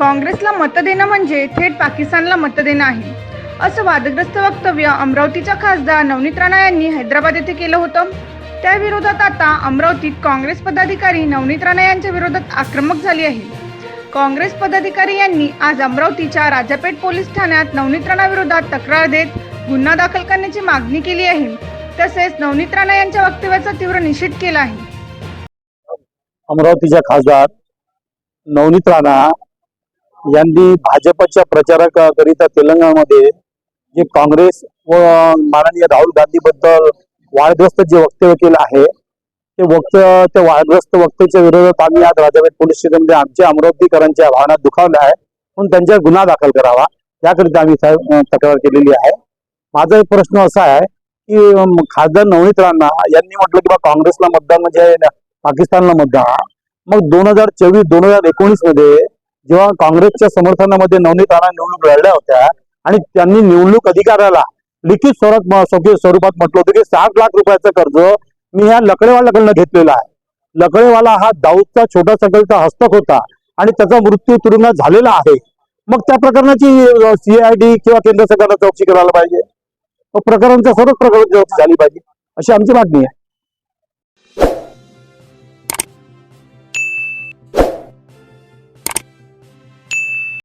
काँग्रेसला मतं देणं म्हणजे थेट पाकिस्तानला मतं देणं आहे. असं वादग्रस्त वक्तव्य अमरावतीच्या खासदार नवनीत राणा यांनी हैदराबाद येथे केलं होतं. त्या विरोधात आता अमरावतीत काँग्रेस पदाधिकारी नवनीत राणा यांच्या विरोधात आक्रमक झाली आहे. काँग्रेस पदाधिकारी यांनी आज अमरावतीच्या राजापेठ पोलीस ठाण्यात नवनीत राणा विरोधात तक्रार देत गुन्हा दाखल करण्याची मागणी केली आहे. तसेच नवनीत राणा यांच्या वक्तव्याचा तीव्र निषेध केला आहे. अमरावतीच्या खासदार नवनीत राणा यांनी भाजपच्या प्रचाराकरिता तेलंगणामध्ये जे काँग्रेस व माननीय राहुल गांधी बद्दल वादग्रस्त जे वक्तव्य केलं आहे ते वक्त त्या वादग्रस्त वक्तव्याच्या विरोधात आम्ही आज राजापेठ पोलीस स्टेशनमध्ये आमच्या अमरावतीकरांच्या भावना दुखावल्या आहे म्हणून त्यांच्यावर गुन्हा दाखल करावा याकरिता आम्ही तक्रार केलेली आहे. माझा एक प्रश्न असा आहे की खासदार नवनीत राणा यांनी म्हटलं की बा काँग्रेसला मतदान म्हणजे पाकिस्तानला मतदान. मग दोन हजार चोवीस दोन हजार एकोणीसमध्ये जेव्हा काँग्रेसच्या समर्थनामध्ये नवनीत राणा निवडणूक लढल्या होत्या आणि त्यांनी निवडणूक अधिकाऱ्याला लिखित स्वरात स्वरूपात म्हटलं होतं की सात लाख रुपयाचं कर्ज मी ह्या लकडेवाल्याकडनं घेतलेलं आहे. लकडेवाला हा दाऊदचा छोटा सकलचा हस्तक होता आणि त्याचा मृत्यू तुरुंगात झालेला आहे. मग त्या प्रकरणाची सीआयडी किंवा केंद्र सरकारनं चौकशी करायला पाहिजे. मग प्रकरणाच्या सर्वच प्रकरणाची चौकशी झाली पाहिजे. अशी आमची मागणी आहे.